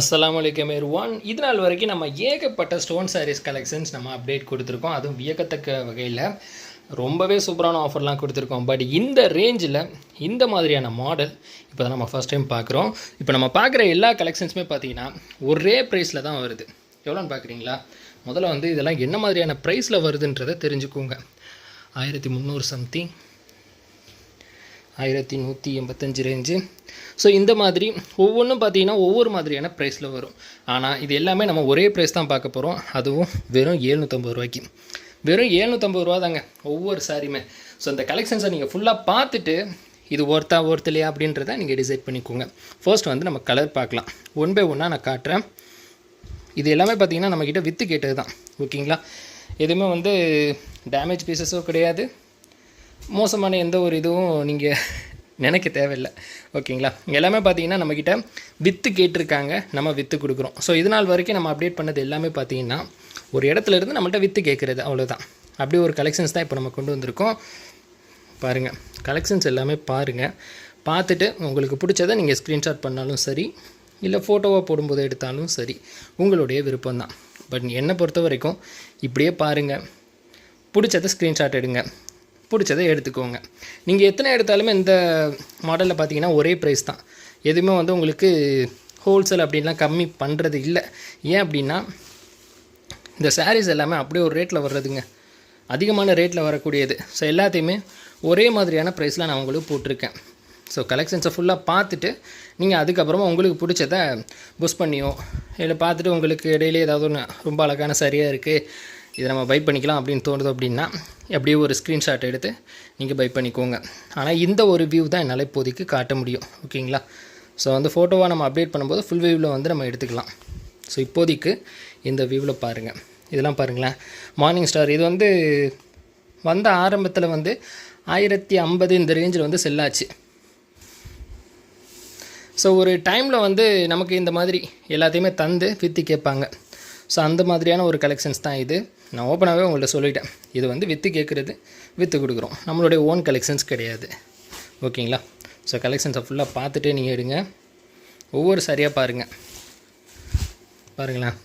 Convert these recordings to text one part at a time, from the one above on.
அஸ்லாம் வலைக்கம் ஒன் இது நாள் வரைக்கும் நம்ம ஏகப்பட்ட ஸ்டோன் சாரீஸ் கலெக்ஷன்ஸ் நம்ம அப்டேட் கொடுத்துருக்கோம். அதுவும் வியக்கத்தக்க வகையில் ரொம்பவே சூப்பரான ஆஃபர்லாம் கொடுத்துருக்கோம். பட் இந்த ரேஞ்சில் இந்த மாதிரியான மாடல் இப்போ தான் நம்ம ஃபர்ஸ்ட் டைம் பார்க்குறோம். இப்போ நம்ம பார்க்குற எல்லா கலெக்ஷன்ஸுமே பார்த்தீங்கன்னா ஒரே ப்ரைஸில் தான் வருது. எவ்வளோன்னு பார்க்குறீங்களா? முதல்ல வந்து இதெல்லாம் என்ன மாதிரியான ப்ரைஸில் வருதுன்றதை தெரிஞ்சுக்கோங்க. ஆயிரத்தி முந்நூறு சம்திங் ஆயிரத்தி நூற்றி எண்பத்தஞ்சு ரேஞ்சு ஸோ இந்த மாதிரி ஒவ்வொன்றும் பார்த்தீங்கன்னா ஒவ்வொரு மாதிரியான ப்ரைஸில் வரும். ஆனால் இது எல்லாமே நம்ம ஒரே ப்ரைஸ் தான் பார்க்க போகிறோம் அதுவும் வெறும் ஏழ்நூற்றம்பது ரூபாய்க்கு. வெறும் ஏழ்நூற்றம்பது ரூபா தாங்க ஒவ்வொரு சாரியுமே. ஸோ இந்த கலெக்ஷன்ஸை நீங்கள் ஃபுல்லாக பார்த்துட்டு இது ஒர்த்தா ஒர்த் இல்லையா அப்படின்றத நீங்கள் டிசைட் பண்ணிக்கோங்க. ஃபர்ஸ்ட் வந்து நம்ம கலர் பார்க்கலாம். ஒன் பை ஒன்னாக நான் காட்டுறேன். இது எல்லாமே பார்த்தீங்கன்னா நம்மக்கிட்ட வித்து கேட்டது தான். ஓகேங்களா எதுவுமே வந்து டேமேஜ் பீசஸோ கிடையாது. மோசமான எந்த ஒரு இதுவும் நீங்கள் நினைக்க தேவையில்லை. ஓகேங்களா? எல்லாமே பார்த்தீங்கன்னா நம்மக்கிட்ட வித்து கேட்டிருக்காங்க. நம்ம வித்து கொடுக்குறோம். ஸோ இது நாள் வரைக்கும் நம்ம அப்டேட் பண்ணது எல்லாமே பார்த்தீங்கன்னா ஒரு இடத்துல இருந்து நம்மள்ட்ட வித்து கேட்குறது அவ்வளோதான் அப்படி ஒரு கலெக்ஷன்ஸ் தான் இப்போ நம்ம கொண்டு வந்திருக்கோம். பாருங்கள் கலெக்ஷன்ஸ் எல்லாமே பாருங்கள் பார்த்துட்டு உங்களுக்கு பிடிச்சதை நீங்கள் ஸ்க்ரீன்ஷாட் பண்ணாலும் சரி இல்லை ஃபோட்டோவாக போடும்போது எடுத்தாலும் சரி உங்களுடைய விருப்பம் தான் பட் என்னை பொறுத்த வரைக்கும் இப்படியே பாருங்கள் பிடிச்சதை ஸ்க்ரீன்ஷாட் எடுங்க. பிடிச்சதை எடுத்துக்கோங்க. நீங்கள் எத்தனை எடுத்தாலுமே இந்த மாடலில் பார்த்தீங்கன்னா ஒரே ப்ரைஸ் தான். எதுவுமே வந்து உங்களுக்கு ஹோல்சேல் அப்படின்லாம் கம்மி பண்ணுறது இல்லை. ஏன் அப்படின்னா இந்த சாரீஸ் எல்லாமே அப்படியே ஒரு ரேட்டில் வர்றதுங்க. அதிகமான ரேட்டில் வரக்கூடியது. ஸோ எல்லாத்தையுமே ஒரே மாதிரியான ப்ரைஸில் நான் உங்களுக்கு போட்டிருக்கேன். ஸோ கலெக்ஷன்ஸை ஃபுல்லாக பார்த்துட்டு நீங்கள் அதுக்கப்புறமா உங்களுக்கு பிடிச்சத புஷ் பண்ணியோ இல்லை பார்த்துட்டு உங்களுக்கு இடையிலே ஏதாவது ஒன்று ரொம்ப அழகான சரியாக இருக்குது இதை நம்ம பை பண்ணிக்கலாம் அப்படின்னு தோணுது அப்படின்னா எப்படியோ ஒரு ஸ்க்ரீன்ஷாட் எடுத்து நீங்கள் பை பண்ணிக்கோங்க. ஆனால் இந்த ஒரு வியூ தான் என்னால் இப்போதைக்கு காட்ட முடியும். ஓகேங்களா? ஸோ வந்து ஃபோட்டோவாக நம்ம அப்டேட் பண்ணும்போது ஃபுல் வியூவில் வந்து நம்ம எடுத்துக்கலாம். ஸோ இப்போதைக்கு இந்த வியூவில் பாருங்கள் இதெல்லாம் பாருங்களேன். மார்னிங் ஸ்டார் இது வந்து வந்த ஆரம்பத்தில் வந்து ஆயிரத்தி ஐம்பது இந்த ரேஞ்சில் வந்து செல்லாச்சு ஸோ ஒரு டைமில் வந்து நமக்கு இந்த மாதிரி எல்லாத்தையுமே தந்து விற்று கேட்பாங்க. ஸோ அந்த மாதிரியான ஒரு கலெக்ஷன்ஸ் தான் இது. நான் ஓப்பனாகவே உங்கள்ட்ட சொல்லிட்டேன். இது வந்து விற்று கேட்குறது விற்று கொடுக்குறோம். நம்மளுடைய ஓன் கலெக்ஷன்ஸ் கிடையாது. ஓகேங்களா? ஸோ கலெக்ஷன்ஸை ஃபுல்லாக பார்த்துட்டே நீங்கள் எடுங்க. ஒவ்வொரு சரியாக பாருங்கள் பாருங்களேன்.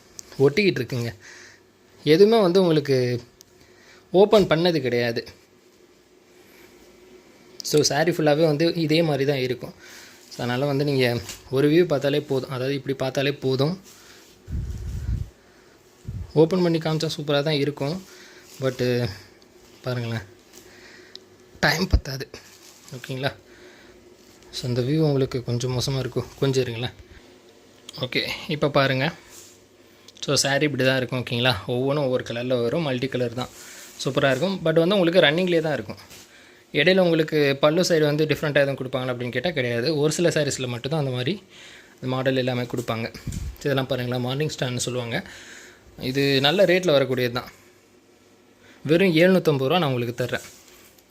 ஒட்டிக்கிட்டு இருக்குங்க. எதுவுமே வந்து உங்களுக்கு ஓப்பன் பண்ணது கிடையாது. ஸோ சாரீ ஃபுல்லாகவே வந்து இதே மாதிரி தான் இருக்கும். ஸோ அதனால் வந்து நீங்கள் ஒரு வியூ பார்த்தாலே போதும். அதாவது இப்படி பார்த்தாலே போதும். ஓப்பன் பண்ணி காமிச்சா சூப்பராக தான் இருக்கும். பட்டு பாருங்களேன். டைம் பத்தாது. ஓகேங்களா ஸோ இந்த வியூ உங்களுக்கு கொஞ்சம் மோசமாக இருக்கும். கொஞ்சம் இருங்களேன். ஓகே இப்போ பாருங்கள் ஸோ சாரீ இப்படி தான் இருக்கும் ஓகேங்களா ஒவ்வொன்றும் ஒவ்வொரு கலரில் வரும். மல்டி கலர் தான். சூப்பராக இருக்கும். பட் வந்து உங்களுக்கு ரன்னிங்லேயே தான் இருக்கும். இடையில உங்களுக்கு பல்லு சைடு வந்து டிஃப்ரெண்ட்டாக எதுவும் கொடுப்பாங்களா அப்படின்னு கேட்டால் கிடையாது. ஒரு சில சாரீஸில் மட்டும்தான் அந்த மாதிரி மாடல் எல்லாமே கொடுப்பாங்க. இதெல்லாம் பாருங்களேன். மார்னிங் ஸ்டான்னு சொல்லுவாங்க. இது நல்ல ரேட்டில் வரக்கூடியது தான். வெறும் ஏழ்நூற்றம்பது ரூபா நான் உங்களுக்கு தர்றேன்.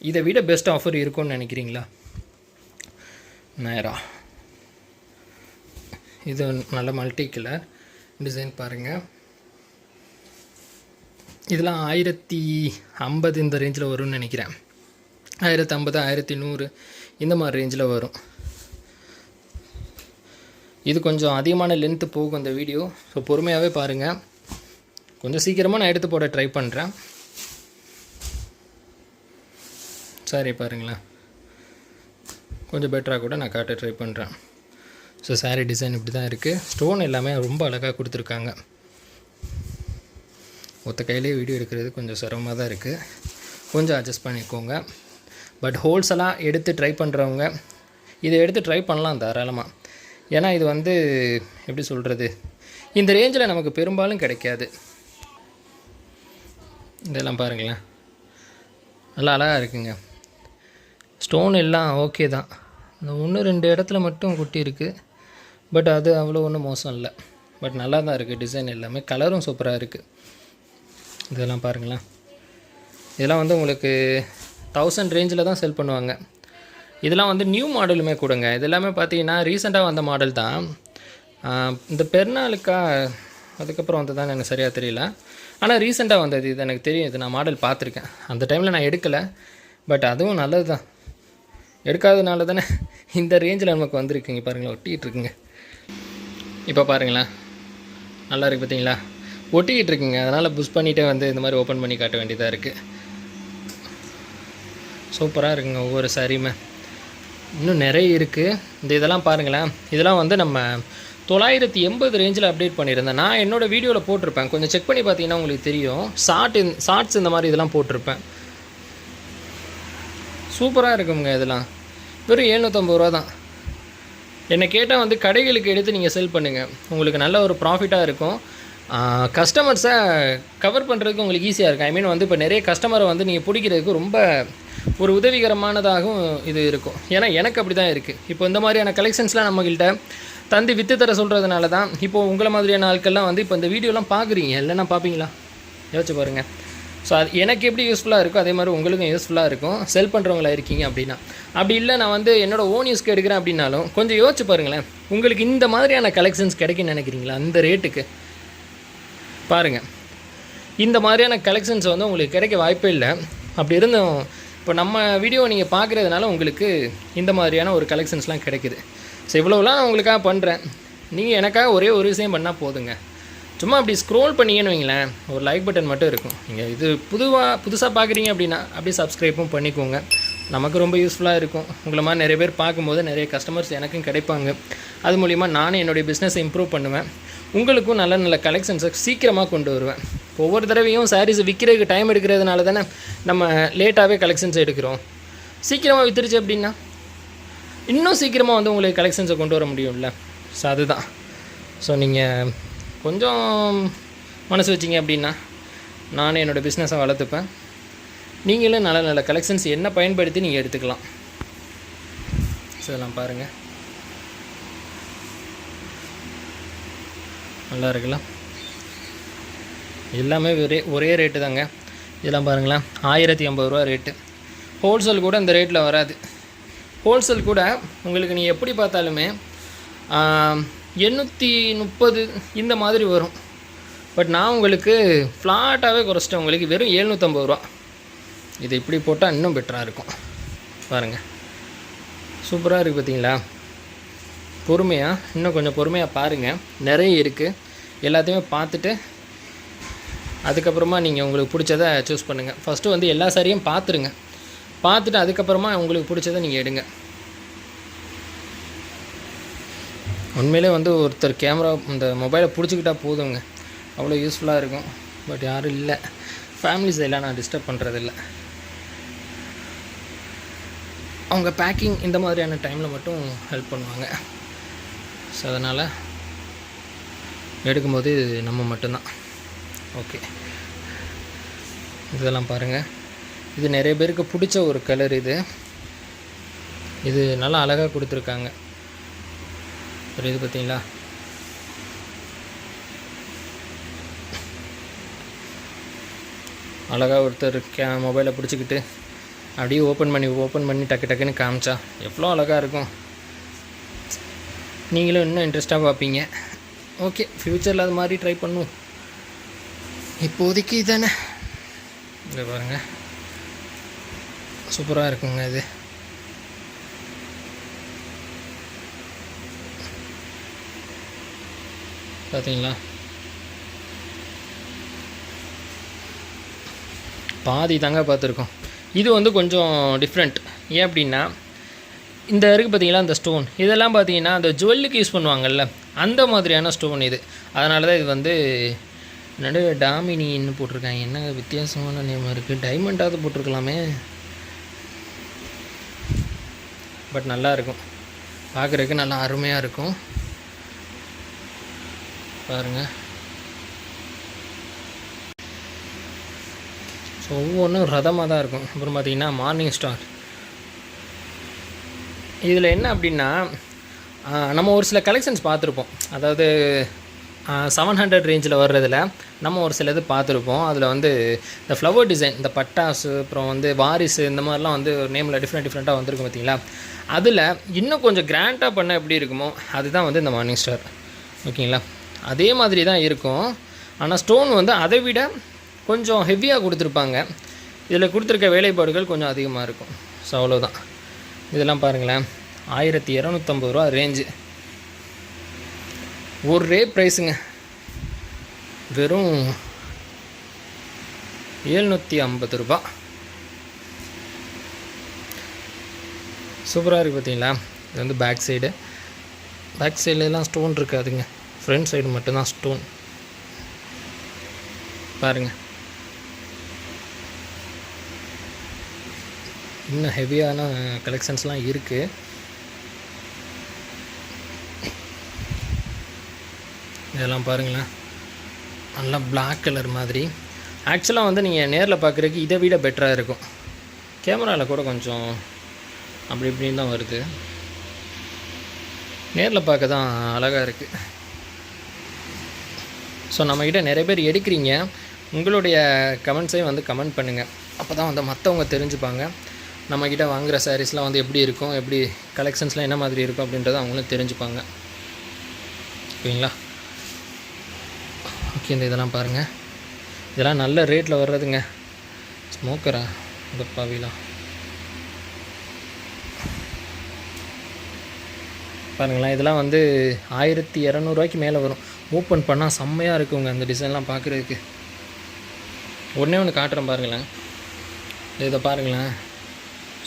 இதை விட பெஸ்ட் ஆஃபர் இருக்கும்னு நினைக்கிறீங்களா? நேரா. இது நல்ல மல்டி கலர் டிசைன் பாருங்கள் இதெல்லாம் ஆயிரத்தி ஐம்பது இந்த ரேஞ்சில் வரும்னு நினைக்கிறேன். ஆயிரத்தி ஐம்பது ஆயிரத்தி நூறு இந்த மாதிரி ரேஞ்சில் வரும். இது கொஞ்சம் அதிகமான லென்த்து போகும் இந்த வீடியோ ஸோ பொறுமையாகவே பாருங்கள் கொஞ்சம் சீக்கிரமாக நான் எடுத்து போட ட்ரை பண்ணுறேன் சரி பாருங்களேன். கொஞ்சம் பெட்டராக கூட நான் காட்ட ட்ரை பண்ணுறேன் ஸோ சாரீ டிசைன் இப்படி தான் இருக்குது ஸ்டோன் எல்லாமே ரொம்ப அழகாக கொடுத்துருக்காங்க. ஒத்த கையிலே வீடியோ எடுக்கிறது கொஞ்சம் சிரமமாக தான் இருக்குது கொஞ்சம் அட்ஜஸ்ட் பண்ணிக்கோங்க. பட் ஹோல்செல்லாம் எடுத்து ட்ரை பண்ணுறவங்க இதை எடுத்து ட்ரை பண்ணலாம் தாராளமாக ஏன்னா இது வந்து எப்படி சொல்கிறது இந்த ரேஞ்சில் நமக்கு பெரும்பாலும் கிடைக்காது. இதெல்லாம் பாருங்களேன். நல்லா அழகாக இருக்குங்க. ஸ்டோன் எல்லாம் ஓகே தான். இந்த ஒன்று ரெண்டு இடத்துல மட்டும் குட்டி இருக்குது பட் அது அவ்வளோ ஒன்றும் மோசம் இல்லை. பட் நல்லா தான் இருக்குது டிசைன் எல்லாமே. கலரும் சூப்பராக இருக்குது இதெல்லாம் பாருங்களேன். இதெல்லாம் வந்து உங்களுக்கு தௌசண்ட் ரேஞ்சில் தான் செல் பண்ணுவாங்க. இதெல்லாம் வந்து நியூ மாடலுமே கொடுங்க. இது எல்லாமே பார்த்தீங்கன்னா ரீசெண்டாக வந்த மாடல் தான். இந்த பெருநாளுக்கா அதுக்கப்புறம் வந்ததான்னு எனக்கு சரியாக தெரியல. ஆனால் ரீசெண்டாக வந்தது இது எனக்கு தெரியும். இது நான் மாடல் பார்த்துருக்கேன். அந்த டைமில் நான் எடுக்கலை. பட் அதுவும் நல்லது தான் எடுக்காதனால தானே இந்த ரேஞ்சில் நமக்கு வந்திருக்குங்க பாருங்களேன் ஒட்டிகிட்டு இருக்குங்க. இப்போ பாருங்களேன். நல்லா இருக்குது பார்த்தீங்களா? ஒட்டிக்கிட்டு இருக்குங்க. அதனால் புஷ் பண்ணிகிட்டே வந்து இந்த மாதிரி ஓப்பன் பண்ணி காட்ட வேண்டியதாக இருக்குது சூப்பராக இருக்குங்க ஒவ்வொரு சாரியுமே இன்னும் நிறைய இருக்குது இந்த இதெல்லாம் பாருங்களேன். இதெல்லாம் வந்து நம்ம தொள்ளாயிரத்தி எண்பது ரேஞ்சில் அப்டேட் பண்ணியிருந்தேன். நான் என்னோடய வீடியோவில் போட்டிருப்பேன். கொஞ்சம் செக் பண்ணி பார்த்தீங்கன்னா உங்களுக்கு தெரியும். ஷார்ட் ஷார்ட்ஸ் இந்த மாதிரி இதெல்லாம் போட்டிருப்பேன். சூப்பராக இருக்குங்க இதெல்லாம். வெறும் எழுநூற்றம்பது ரூபா தான். என்னை கேட்டால் வந்து கடைகளுக்கு எடுத்து நீங்கள் செல் பண்ணுங்கள் உங்களுக்கு நல்ல ஒரு ப்ராஃபிட்டாக இருக்கும். கஸ்டமர்ஸை கவர் பண்ணுறதுக்கு உங்களுக்கு ஈஸியாக இருக்கும். ஐ மீன் வந்து இப்போ நிறைய கஸ்டமரை வந்து நீங்கள் பிடிக்கிறதுக்கு ரொம்ப ஒரு உதவிகரமானதாகவும் இது இருக்கும். ஏன்னா எனக்கு அப்படி தான் இருக்குது இப்போ இந்த மாதிரியான கலெக்ஷன்ஸ்லாம் நம்மகிட்ட தந்தி வித்து தர சொல்கிறதுனால தான் இப்போது உங்களை மாதிரியான ஆட்கள்லாம் வந்து இப்போ இந்த வீடியோலாம் பார்க்குறீங்க இல்லைன்னா பார்ப்பீங்களா யோசிச்சு பாருங்கள் ஸோ அது எனக்கு எப்படி யூஸ்ஃபுல்லாக இருக்கோ அதே மாதிரி உங்களுக்கும் யூஸ்ஃபுல்லாக இருக்கும். செல் பண்ணுறவங்களா இருக்கீங்க அப்படின்னா. அப்படி இல்லை நான் வந்து என்னோட ஓன் யூஸ்க்கு எடுக்கிறேன் அப்படின்னாலும் கொஞ்சம் யோசிச்சு பாருங்களேன். உங்களுக்கு இந்த மாதிரியான கலெக்ஷன்ஸ் கிடைக்குன்னு நினைக்கிறீங்களா? அந்த ரேட்டுக்கு பாருங்கள் இந்த மாதிரியான கலெக்ஷன்ஸ் வந்து உங்களுக்கு கிடைக்க வாய்ப்பே இல்லை. அப்படி இருந்தும் இப்போ நம்ம வீடியோ நீங்கள் பார்க்குறதுனால உங்களுக்கு இந்த மாதிரியான ஒரு கலெக்ஷன்ஸ்லாம் கிடைக்குது. ஸோ இவ்வளோலாம் நான் உங்களுக்காக பண்ணுறேன் நீங்கள் எனக்காக ஒரே ஒரு விஷயம் பண்ணால் போதுங்க. சும்மா அப்படி ஸ்க்ரோல் பண்ணீங்கன்னு வைங்களேன் ஒரு லைக் பட்டன் மட்டும் இருக்கும். நீங்கள் இது புதுவாக புதுசாக பார்க்குறீங்க அப்படின்னா அப்படியே சப்ஸ்கிரைப்பும் பண்ணிக்கோங்க. நமக்கு ரொம்ப யூஸ்ஃபுல்லாக இருக்கும். உங்களை மாதிரி நிறைய பேர் பார்க்கும்போது நிறைய கஸ்டமர்ஸ் எனக்கும் கிடைப்பாங்க. அது மூலிமா நானும் என்னுடைய பிஸ்னஸை இம்ப்ரூவ் பண்ணுவேன். உங்களுக்கும் நல்ல நல்ல கலெக்ஷன்ஸை சீக்கிரமாக கொண்டு வருவேன். ஒவ்வொரு தடவையும் சாரீஸ் விற்கிறதுக்கு டைம் எடுக்கிறதுனால தானே நம்ம லேட்டாகவே கலெக்ஷன்ஸ் எடுக்கிறோம். சீக்கிரமாக வித்துருச்சு அப்படின்னா இன்னும் சீக்கிரமாக வந்து உங்களுக்கு கலெக்ஷன்ஸை கொண்டு வர முடியும்ல? ஸோ அதுதான். ஸோ நீங்கள் கொஞ்சம் மனசு வச்சிங்க அப்படின்னா நானும் என்னோடய பிஸ்னஸை வளர்த்துப்பேன். நீங்களும் நல்ல நல்ல கலெக்ஷன்ஸ் என்ன பயன்படுத்தி நீங்கள் எடுத்துக்கலாம். ஸோ இதெல்லாம் பாருங்கள் நல்லா இருக்குல்ல? எல்லாமே ஒரே ஒரே ரேட்டு தாங்க. இதெல்லாம் பாருங்களேன். ஆயிரத்தி ஐம்பது ரூபா ரேட்டு ஹோல்சேல் கூட இந்த ரேட்டில் வராது. ஹோல்சேல் கூட உங்களுக்கு நீ எப்படி பார்த்தாலுமே எண்ணூற்றி முப்பது இந்த மாதிரி வரும். பட் நான் உங்களுக்கு ஃப்ளாட்டாகவே குறைச்சிட்டேன். உங்களுக்கு வெறும் எழுநூற்றம்பது ரூபா. இது இப்படி போட்டால் இன்னும் பெட்டராக இருக்கும். பாருங்கள் சூப்பராக இருக்குது பார்த்தீங்களா? பொறுமையாக இன்னும் கொஞ்சம் பொறுமையாக பாருங்கள் நிறைய இருக்குது எல்லாத்தையுமே பார்த்துட்டு அதுக்கப்புறமா நீங்கள் உங்களுக்கு பிடிச்சதை சூஸ் பண்ணுங்கள் ஃபஸ்ட்டு வந்து எல்லா சாரியும் பார்த்துருங்க. பார்த்துட்டு அதுக்கப்புறமா உங்களுக்கு பிடிச்சதை நீங்கள் எடுங்க. உண்மையிலே வந்து ஒருத்தர் கேமரா இந்த மொபைலை பிடிச்சிக்கிட்டா போதுங்க. அவ்வளோ யூஸ்ஃபுல்லாக இருக்கும். பட் யாரும் இல்லை. ஃபேமிலிஸ் எல்லாம் நான் டிஸ்டர்ப் பண்ணுறதில்ல அவங்க பேக்கிங் இந்த மாதிரியான டைமில் மட்டும் ஹெல்ப் பண்ணுவாங்க. ஸோ அதனால் எடுக்கும்போது நம்ம மட்டும்தான். ஓகே இதெல்லாம் பாருங்கள் இது நிறைய பேருக்கு பிடிச்ச ஒரு கலர் இது. இது நல்லா அழகாக கொடுத்துருக்காங்க. ஒரு இது பார்த்தீங்களா? அழகாக ஒருத்தர் கே மொபைலை பிடிச்சிக்கிட்டு அப்படியே ஓப்பன் பண்ணி ஓப்பன் பண்ணி டக்கு டக்குன்னு காமிச்சா எவ்வளோ அழகாக இருக்கும். நீங்களும் இன்னும் இன்ட்ரெஸ்ட்டாக பார்ப்பீங்க. ஓகே ஃப்யூச்சரில் அது மாதிரி ட்ரை பண்ணும் இப்போதைக்கு இதானே. இதை பாருங்கள் சூப்பராக இருக்குங்க இது. பார்த்தீங்களா பாதி தாங்க பார்த்துருக்கோம் இது வந்து கொஞ்சம் டிஃப்ரெண்ட் ஏன் அப்படின்னா இந்த இருக்குது பார்த்தீங்களா அந்த ஸ்டோன் இதெல்லாம் பார்த்தீங்கன்னா அந்த ஜுவல்லுக்கு யூஸ் பண்ணுவாங்கள்ல அந்த மாதிரியான ஸ்டோன் இது. அதனால தான் இது வந்து நடுவே டாமினின்னு போட்டிருக்காங்க. என்னங்க வித்தியாசமான நேம் இருக்குது டைமண்டாவது போட்டிருக்கலாமே. பட் நல்லா இருக்கும் பார்க்குறதுக்கு நல்லா அருமையாக இருக்கும். பாருங்கள் ஸோ ஒவ்வொன்றும் ரதமாக தான் இருக்கும். அப்புறம் பார்த்தீங்கன்னா மார்னிங் ஸ்டார் இதில் என்ன அப்படின்னா நம்ம ஒரு சில கலெக்ஷன்ஸ் பார்த்துருப்போம். அதாவது செவன் ஹண்ட்ரட் ரேஞ்சில் வர்றதில் நம்ம ஒரு சில இது பார்த்துருப்போம். அதில் வந்து இந்த ஃப்ளவர் டிசைன் இந்த பட்டாசு அப்புறம் வந்து வாரிசு இந்த மாதிரிலாம் வந்து ஒரு நேமில் டிஃப்ரெண்ட் டிஃப்ரெண்ட்டாக வந்திருக்கும் பார்த்தீங்களா அதில் இன்னும் கொஞ்சம் கிராண்டாக பண்ண எப்படி இருக்குமோ அதுதான் வந்து இந்த மார்னிங் ஸ்டார் ஓகேங்களா? அதே மாதிரி தான் இருக்கும். ஆனால் ஸ்டோன் வந்து அதை விட கொஞ்சம் ஹெவியாக கொடுத்துருப்பாங்க. இதில் கொடுத்துருக்க வேலைப்பாடுகள் கொஞ்சம் அதிகமாக இருக்கும். ஸோ அவ்வளோதான் இதெல்லாம் பாருங்களேன். ஆயிரத்தி இரநூத்தம்பது ரூபா ரேஞ்சு ஒரே ப்ரைஸுங்க வெறும் ஏழ்நூற்றி ஐம்பது ரூபா. சூப்பராக இருக்குது பார்த்தீங்களா இது வந்து பேக் சைடு பேக் சைட்லலாம் ஸ்டோன் இருக்காதுங்க. ஃப்ரண்ட் சைடு மட்டும்தான் ஸ்டோன் பாருங்கள் இன்னும் ஹெவியான கலெக்ஷன்ஸ்லாம் இருக்குது இதெல்லாம் பாருங்களேன். நல்லா பிளாக் கலர் மாதிரி. ஆக்சுவலாக வந்து நீங்கள் நேரில் பார்க்குறதுக்கு இதை விட பெட்டராக இருக்கும். கேமராவில் கூட கொஞ்சம் அப்படி இப்படின்னு தான் வருது. நேரில் பார்க்க தான் அழகாக இருக்குது ஸோ நம்மக்கிட்ட நிறைய பேர் எடுக்கிறீங்க. உங்களுடைய கமெண்ட்ஸையும் வந்து கமெண்ட் பண்ணுங்கள் அப்போ தான் வந்து மற்றவங்க தெரிஞ்சுப்பாங்க. நம்மக்கிட்ட வாங்குகிற சாரீஸ்லாம் வந்து எப்படி இருக்கும்? எப்படி கலெக்ஷன்ஸ்லாம் என்ன மாதிரி இருக்கும் அப்படின்றத அவங்களும் தெரிஞ்சுப்பாங்க. ஓகேங்களா? முக்கிய இந்த இதெல்லாம் பாருங்கள் இதெல்லாம் நல்ல ரேட்டில் வர்றதுங்க. ஸ்மோக்கரா இந்த பாவிலாம் பாருங்களேன் இதெல்லாம் வந்து ஆயிரத்தி இரநூறுவாய்க்கு மேலே வரும். ஓப்பன் பண்ணால் செம்மையாக இருக்குங்க அந்த டிசைன்லாம் பார்க்குறதுக்கு உடனே ஒன்று காட்டுறேன் பாருங்களேன். இதை பாருங்களேன்.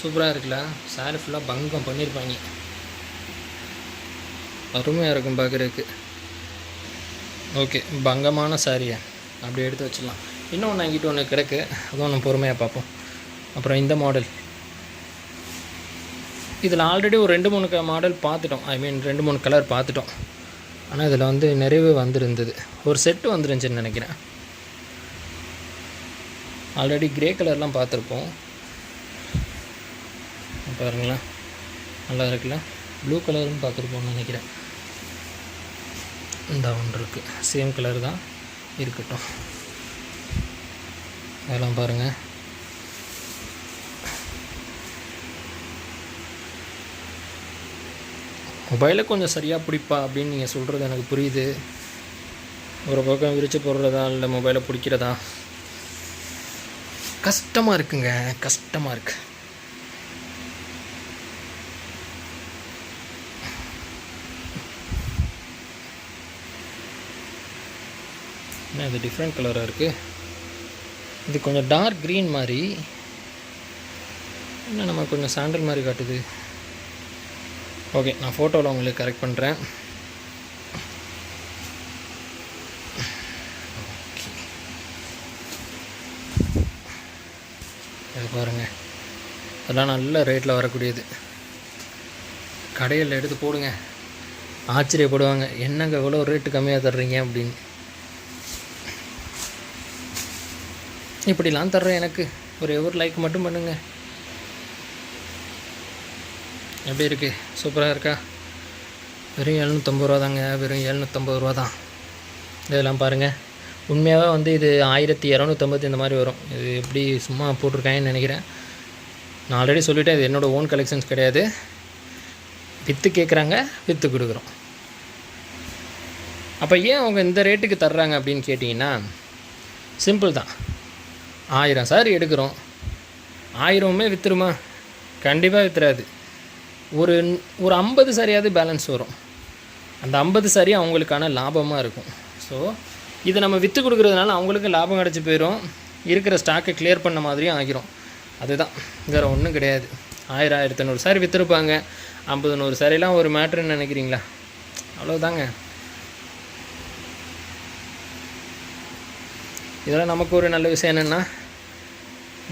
சூப்பராக இருக்குல்ல? சாரி ஃபுல்லாக பங்கம் பண்ணியிருப்பாங்க அருமையாக இருக்கும் பார்க்குறதுக்கு ஓகே பங்கமான சாரியை அப்படி எடுத்து வச்சிடலாம். இன்னொன்று என்கிட்ட ஒன்று கிடக்கு. அதுவும் நம்ம பொறுமையாக பார்ப்போம். அப்புறம் இந்த மாடல் இதில் ஆல்ரெடி ஒரு ரெண்டு மூணு மாடல் பார்த்துட்டோம். ஐ மீன் ரெண்டு மூணு கலர் பார்த்துட்டோம். ஆனால் இதில் வந்து நிறைவு வந்துருந்தது. ஒரு செட்டு வந்துருந்துச்சுன்னு நினைக்கிறேன். ஆல்ரெடி கிரே கலர்லாம் பார்த்துருப்போம். பாருங்களேன். நல்லா இருக்குல்ல? ப்ளூ கலர்னு பார்த்துருப்போம்னு நினைக்கிறேன். இந்த ஒன்று இருக்குது சேம் கலர் தான் இருக்கட்டும். அதெல்லாம் பாருங்கள் மொபைலை கொஞ்சம் சரியாக பிடிப்பா அப்படின்னு நீங்கள் சொல்கிறது எனக்கு புரியுது. ஒரு பக்கம் விரித்து போடுறதா இல்லை மொபைலை பிடிக்கிறதா? கஷ்டமாக இருக்குங்க. கஷ்டமாக இருக்குது என்ன இது டிஃப்ரெண்ட் கலராக இருக்குது இது கொஞ்சம் டார்க் க்ரீன் மாதிரி. என்ன நம்ம கொஞ்சம் சாண்டல் மாதிரி காட்டுது? ஓகே நான் ஃபோட்டோவில் உங்களுக்கு கரெக்ட் பண்ணுறேன் இது பாருங்கள் அதெல்லாம் நல்ல ரேட்டில் வரக்கூடியது. கடையில் எடுத்து போடுங்க. ஆச்சரியப்படுவாங்க. என்னங்க இவ்வளோ ரேட்டு கம்மியாக தர்றீங்க அப்படின்னு. இப்படிலாம் தர்றேன் எனக்கு. ஒரே ஒரு லைக் மட்டும் பண்ணுங்கள் எப்படி இருக்குது சூப்பராக இருக்கா? வெறும் எழுநூற்றம்பது ரூபா தாங்க வெறும் எழுநூற்றம்பது ரூபா தான் இதெல்லாம் பாருங்கள் உண்மையாகவே வந்து இது ஆயிரத்தி இரநூத்தம்பது இந்த மாதிரி வரும். இது எப்படி சும்மா போட்டிருக்காங்கன்னு நினைக்கிறேன். நான் ஆல்ரெடி சொல்லிட்டேன் இது என்னோடய ஓன் கலெக்ஷன்ஸ் கிடையாது. விற்று கேட்குறாங்க விற்று கொடுக்குறோம். அப்போ ஏன் அவங்க இந்த ரேட்டுக்கு தர்றாங்க அப்படின்னு கேட்டிங்கன்னா சிம்பிள் தான். ஆயிரம் சாரி எடுக்கிறோம். ஆயிரமுமே விற்றுருமா கண்டிப்பாக விற்றுறாது ஒரு ஒரு ஐம்பது சாரியாவது பேலன்ஸ் வரும். அந்த ஐம்பது சரி அவங்களுக்கான லாபமாக இருக்கும். ஸோ இதை நம்ம விற்று கொடுக்குறதுனால அவங்களுக்கு லாபம் கிடச்சி போயிடும் இருக்கிற ஸ்டாக்கை கிளியர் பண்ண மாதிரியும் ஆகிரும். அதுதான். வேறு ஒன்றும் கிடையாது. ஆயிரம் ஆயிரத்தி நூறு சாரி விற்றுருப்பாங்க ஐம்பது நூறு சாரிலாம் ஒரு மேட்ருன்னு நினைக்கிறீங்களா? அவ்வளோதாங்க இதெல்லாம் நமக்கு ஒரு நல்ல விஷயம் என்னென்னா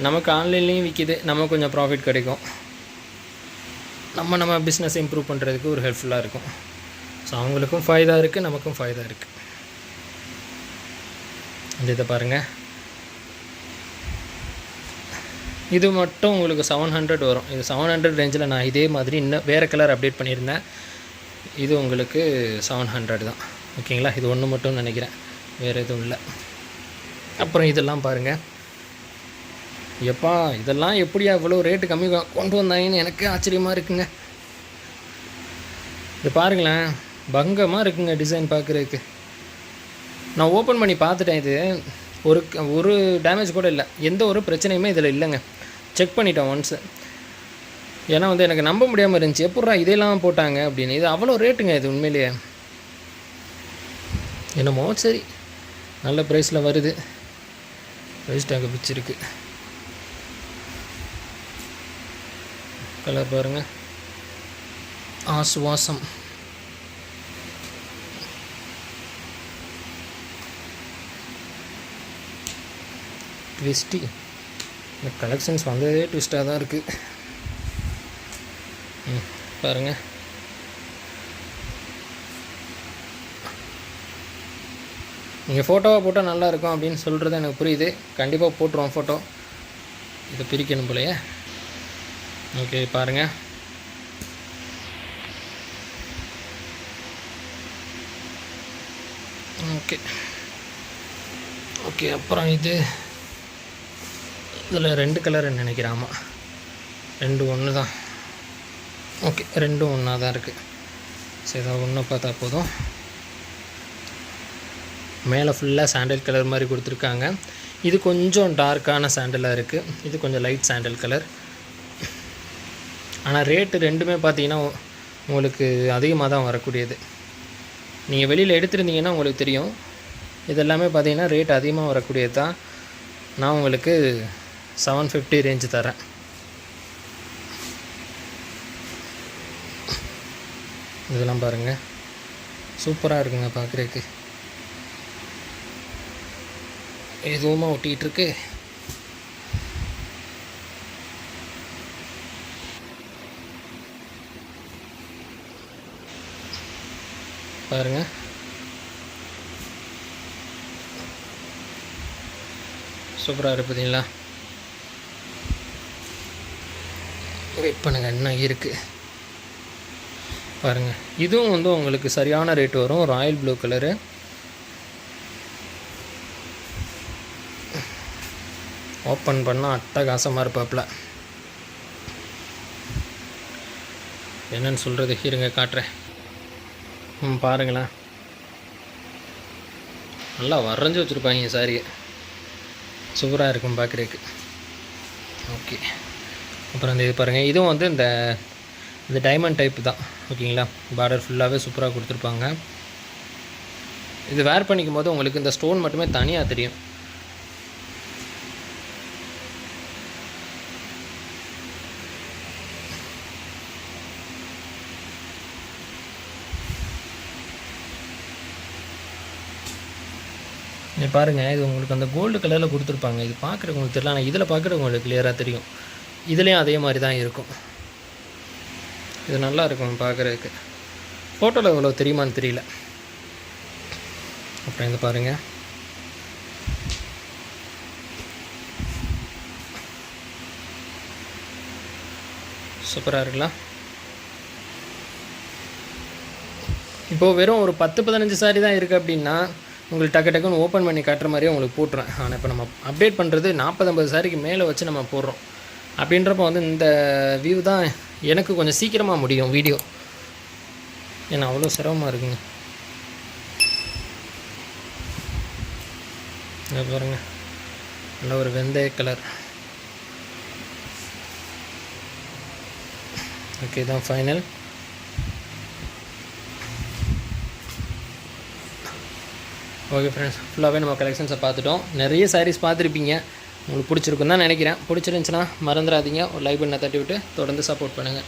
நமக்கு ஆன்லைன்லேயும் விற்கிது நமக்கு கொஞ்சம் ப்ராஃபிட் கிடைக்கும். நம்ம நம்ம பிஸ்னஸ் இம்ப்ரூவ் பண்ணுறதுக்கு ஒரு ஹெல்ப்ஃபுல்லாக இருக்கும். ஸோ அவங்களுக்கும் ஃபைதா இருக்குது நமக்கும் ஃபைதா இருக்குது இந்த இதை பாருங்கள் இது மட்டும் உங்களுக்கு செவன் ஹண்ட்ரட் வரும். இது செவன் ஹண்ட்ரட் ரேஞ்சில் நான் இதே மாதிரி இன்னும் வேறு கலர் அப்டேட் பண்ணியிருந்தேன். இது உங்களுக்கு செவன் ஹண்ட்ரட் தான். ஓகேங்களா இது ஒன்று மட்டும் நினைக்கிறேன். வேறு எதுவும் இல்லை. அப்புறம் இதெல்லாம் பாருங்கள் எப்பா இதெல்லாம் எப்படியா இவ்வளோ ரேட்டு கம்மி கொண்டு வந்தாங்கன்னு எனக்கு ஆச்சரியமாக இருக்குங்க. இது பாருங்களேன் பங்கமாக இருக்குங்க டிசைன் பார்க்குறதுக்கு நான் ஓப்பன் பண்ணி பார்த்துட்டேன் இது. ஒரு ஒரு டேமேஜ் கூட இல்லை. எந்த ஒரு பிரச்சனையுமே இதில் இல்லைங்க. செக் பண்ணிட்டேன் ஒன்ஸு ஏன்னா வந்து எனக்கு நம்ப முடியாமல் இருந்துச்சு. எப்பட்றா இதெல்லாம் போட்டாங்க அப்படின்னு. இது அவ்வளோ ரேட்டுங்க இது உண்மையிலேயே. என்னமோ சரி. நல்ல ப்ரைஸில் வருது. ப்ரைஸ் டேங்க் பிடிச்சிருக்கு கலர் பாருங்கள் ஆசுவாசம். ட்விஸ்டி இந்த கலெக்ஷன்ஸ் வந்ததே ட்விஸ்ட்டாக தான் இருக்குது ம் பாருங்கள் நீங்கள் ஃபோட்டோவை போட்டால் நல்லா இருக்கும் அப்படின்னு சொல்கிறது எனக்கு புரியுது. கண்டிப்பாக போட்டுருவோம் ஃபோட்டோ இதை பிரிக்கணும் போலையே. ஓகே பாருங்கள் ஓகே ஓகே அப்புறம் இது இதில் ரெண்டு கலர் நினைக்கிறாமா ரெண்டு ஒன்று தான் ஓகே ரெண்டும் ஒன்றா தான் இருக்குது சரி அதை ஒன்று பார்த்தா போதும் மேலே ஃபுல்லாக சாண்டல் கலர் மாதிரி கொடுத்துருக்காங்க இது கொஞ்சம் டார்க்கான சாண்டலாக இருக்குது இது கொஞ்சம் லைட் சாண்டல் கலர் ஆனால் ரேட்டு ரெண்டுமே பார்த்தீங்கன்னா உங்களுக்கு அதிகமாக தான் வரக்கூடியது. நீங்கள் வெளியில் எடுத்துருந்தீங்கன்னா உங்களுக்கு தெரியும். இதெல்லாமே பார்த்தீங்கன்னா ரேட் அதிகமாக வரக்கூடியது? தான் நான் உங்களுக்கு செவன் ஃபிஃப்டி ரேஞ்சு தரேன். இதெல்லாம் பாருங்கள் சூப்பராக இருக்குங்க பார்க்குறதுக்கு எதுவுமா ஒட்டிகிட்டு இருக்கு? பாருங்கள் சூப்பராக இருக்கு பார்த்தீங்களா வெயிட் பண்ணுங்க என்ன இருக்குது பாருங்கள் இதுவும் வந்து உங்களுக்கு சரியான ரேட் வரும். ராயல் ப்ளூ கலரு ஓப்பன் பண்ணால் அட்டகாசமாக இருப்பாப்பில் என்னன்னு சொல்கிறது இருங்க காட்டுறேன். ம் பாருங்களேன். நல்லா வரைஞ்சி வச்சுருப்பாங்க சாரியை சூப்பராக இருக்கும் பார்க்குறதுக்கு ஓகே அப்புறம் இந்த இது பாருங்கள் இதுவும் வந்து இந்த இந்த டைமண்ட் டைப் தான். ஓகேங்களா பார்டர் ஃபுல்லாகவே சூப்பராக கொடுத்துருப்பாங்க. இது வேர் பண்ணிக்கும் போது உங்களுக்கு இந்த ஸ்டோன் மட்டுமே தனியாக தெரியும். இங்கே பாருங்கள் இது உங்களுக்கு அந்த கோல்டு கலரில் கொடுத்துருப்பாங்க. இது பார்க்குறவங்களுக்கு தெரியல ஆனால் இதில் பார்க்குறவங்க உங்களுக்கு கிளியராக தெரியும். இதுலேயும் அதே மாதிரி தான் இருக்கும். இது நல்லா இருக்கும் பார்க்குறதுக்கு. ஃபோட்டோவில் இவ்வளோ தெரியுமான்னு தெரியல. அப்புறம் இது பாருங்கள் சூப்பராக இருக்கலாம் இப்போது வெறும் ஒரு பத்து பதினஞ்சு சாரி தான் இருக்குது அப்படின்னா உங்களுக்கு டக்கு டக்குன்னு ஓப்பன் பண்ணி காட்டுற மாதிரியே உங்களுக்கு போட்டுறேன். ஆனால் இப்போ நம்ம அப்டேட் பண்ணுறது நாற்பது ஐம்பது சாரிக்கு மேலே வச்சு நம்ம போடுறோம். அப்படின்றப்போ வந்து இந்த வியூ தான் எனக்கு கொஞ்சம் சீக்கிரமாக முடியும் வீடியோ ஏன்னா அவ்வளோ சிரமமாக இருக்குங்க. இங்க பாருங்க. நல்ல ஒரு வெந்தய கலர் ஓகே தான் ஃபைனல் ஓகே ஃப்ரெண்ட்ஸ் ஃபுல்லாகவே நம்ம கலெக்ஷன்ஸை பார்த்துட்டோம். நிறைய சாரீஸ் பார்த்துருப்பீங்க. உங்களுக்கு பிடிச்சிருக்குன்னு தான் நினைக்கிறேன். பிடிச்சிருந்துச்சுன்னா மறந்துடாதீங்க. ஒரு லைக் பண்ண தட்டி விட்டு தொடர்ந்து சப்போர்ட் பண்ணுங்கள்